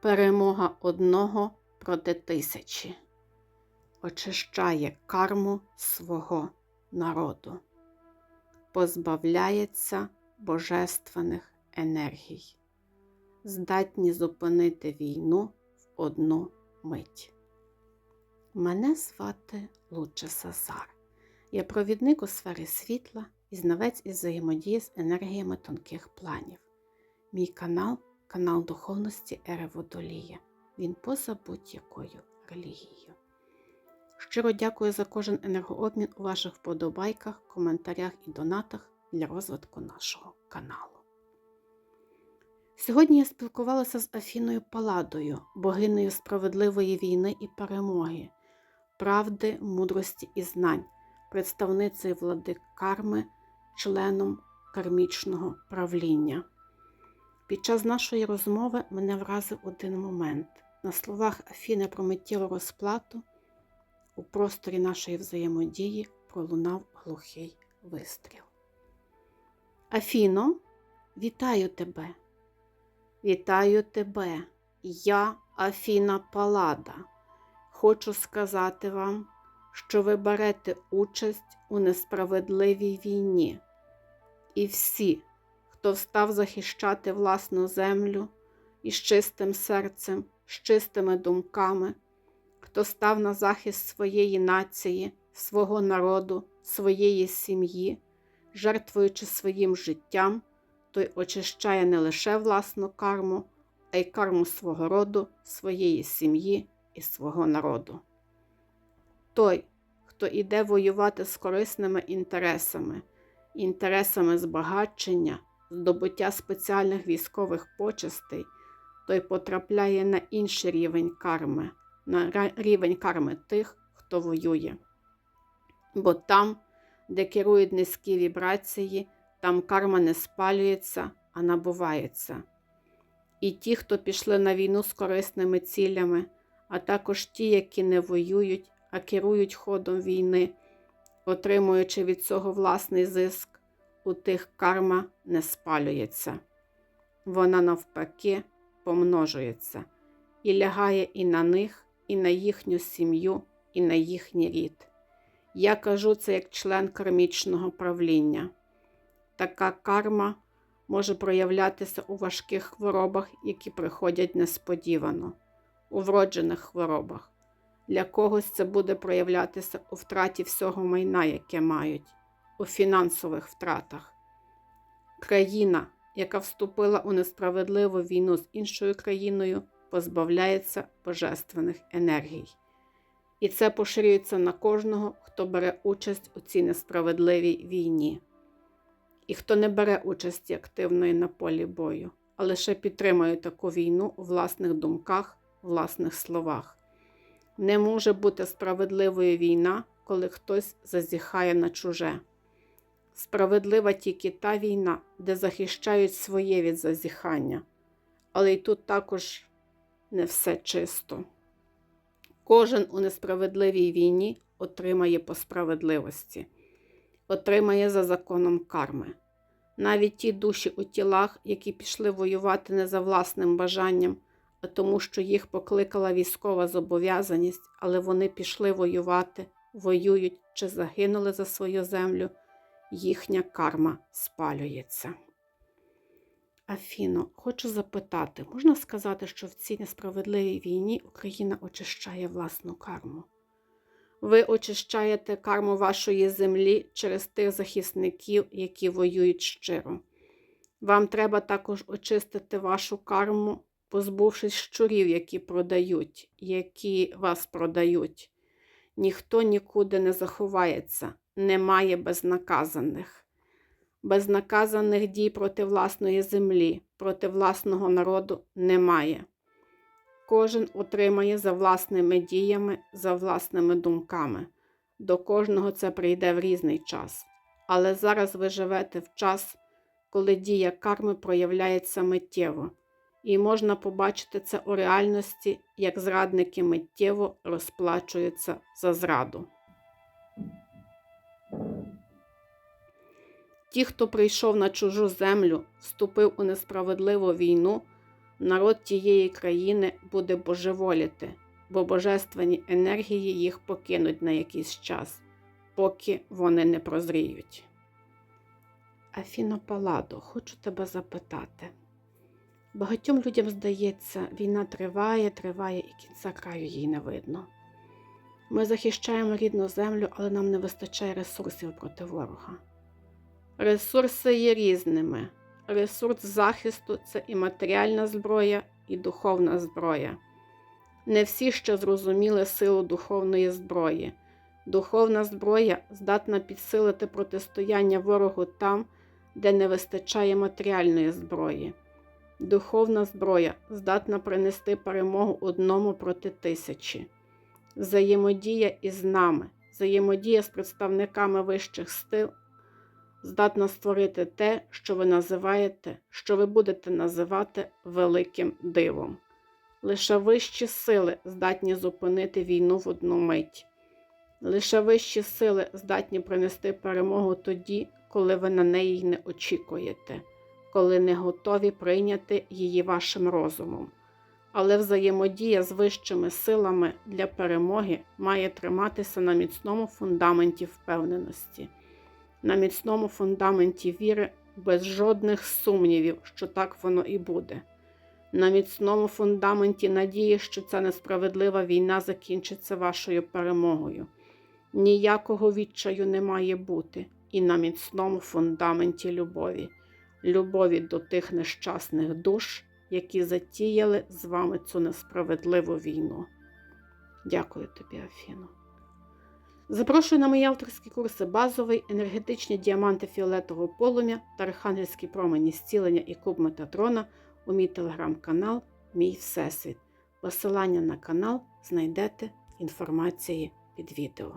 Перемога одного проти тисячі очищає карму свого народу, позбавляється божественних енергій, здатні зупинити війну в одну мить. Мене звати Луча Сазар. Я провідник у сфері світла і знавець із взаємодії з енергіями тонких планів. Мій канал канал духовності Ери Водолія. Він поза будь-якою релігією. Щиро дякую за кожен енергообмін у ваших вподобайках, коментарях і донатах для розвитку нашого каналу. Сьогодні я спілкувалася з Афіною Паладою, богинею справедливої війни і перемоги, правди, мудрості і знань, представницею влади карми, членом кармічного правління. Під час нашої розмови мене вразив один момент. На словах Афіни про миттєву розплату у просторі нашої взаємодії пролунав глухий вистріл. Афіно, вітаю тебе. Вітаю тебе, я Афіна Палада. Хочу сказати вам, що ви берете участь у несправедливій війні. І всі, хто встав захищати власну землю із чистим серцем, з чистими думками, хто став на захист своєї нації, свого народу, своєї сім'ї, жертвуючи своїм життям, той очищає не лише власну карму, а й карму свого роду, своєї сім'ї і свого народу. Той, хто іде воювати з корисними інтересами, інтересами збагачення, здобуття спеціальних військових почестей, той потрапляє на інший рівень карми, на рівень карми тих, хто воює. Бо там, де керують низькі вібрації, там карма не спалюється, а набувається. І ті, хто пішли на війну з корисними цілями, а також ті, які не воюють, а керують ходом війни, отримуючи від цього власний зиск, у тих карма не спалюється. Вона навпаки помножується і лягає і на них, і на їхню сім'ю, і на їхній рід. Я кажу це як член кармічного правління. Така карма може проявлятися у важких хворобах, які приходять несподівано, у вроджених хворобах. Для когось це буде проявлятися у втраті всього майна, яке мають, у фінансових втратах. Країна, яка вступила у несправедливу війну з іншою країною, позбавляється божественних енергій. І це поширюється на кожного, хто бере участь у цій несправедливій війні. І хто не бере участі активної на полі бою, а лише підтримує таку війну у власних думках, власних словах. Не може бути справедливою війна, коли хтось зазіхає на чуже. Справедлива тільки та війна, де захищають своє від зазіхання, але й тут також не все чисто. Кожен у несправедливій війні отримає по справедливості, отримає за законом карми. Навіть ті душі у тілах, які пішли воювати не за власним бажанням, а тому, що їх покликала військова зобов'язаність, але вони пішли воювати, воюють чи загинули за свою землю, їхня карма спалюється. Афіно, хочу запитати, можна сказати, що в цій несправедливій війні Україна очищає власну карму? Ви очищаєте карму вашої землі через тих захисників, які воюють щиро. Вам треба також очистити вашу карму, позбувшись щурів, які продають, які вас продають. Ніхто нікуди не заховається, немає безнаказаних безнаказаних дій проти власної землі, проти власного народу немає. Кожен отримає за власними діями, за власними думками. До кожного це прийде в різний час. Але зараз ви живете в час, коли дія карми проявляється миттєво, і можна побачити це у реальності, як зрадники миттєво розплачуються за зраду. Ті, хто прийшов на чужу землю, вступив у несправедливу війну, народ тієї країни буде божеволіти, бо божественні енергії їх покинуть на якийсь час, поки вони не прозріють. Афіно Паладо, хочу тебе запитати. Багатьом людям здається, війна триває, триває і кінця краю їй не видно. Ми захищаємо рідну землю, але нам не вистачає ресурсів проти ворога. Ресурси є різними. Ресурс захисту це і матеріальна зброя, і духовна зброя. Не всі ще зрозуміли силу духовної зброї. Духовна зброя здатна підсилити протистояння ворогу там, де не вистачає матеріальної зброї. Духовна зброя здатна принести перемогу одному проти тисячі. Взаємодія із нами, взаємодія з представниками вищих сил здатна створити те, що ви називаєте, що ви будете називати великим дивом. Лише вищі сили здатні зупинити війну в одну мить. Лише вищі сили здатні принести перемогу тоді, коли ви на неї не очікуєте, коли не готові прийняти її вашим розумом. Але взаємодія з вищими силами для перемоги має триматися на міцному фундаменті впевненості, на міцному фундаменті віри без жодних сумнівів, що так воно і буде, на міцному фундаменті надії, що ця несправедлива війна закінчиться вашою перемогою. Ніякого відчаю не має бути, і на міцному фундаменті любові, любові до тих нещасних душ, які затіяли з вами цю несправедливу війну. Дякую тобі, Афіно. Запрошую на мої авторські курси базовий, енергетичні діаманти фіолетового полум'я та архангельські промені зцілення і куб Метатрона у мій телеграм-канал Мій Всесвіт. Посилання на канал знайдете в інформації під відео.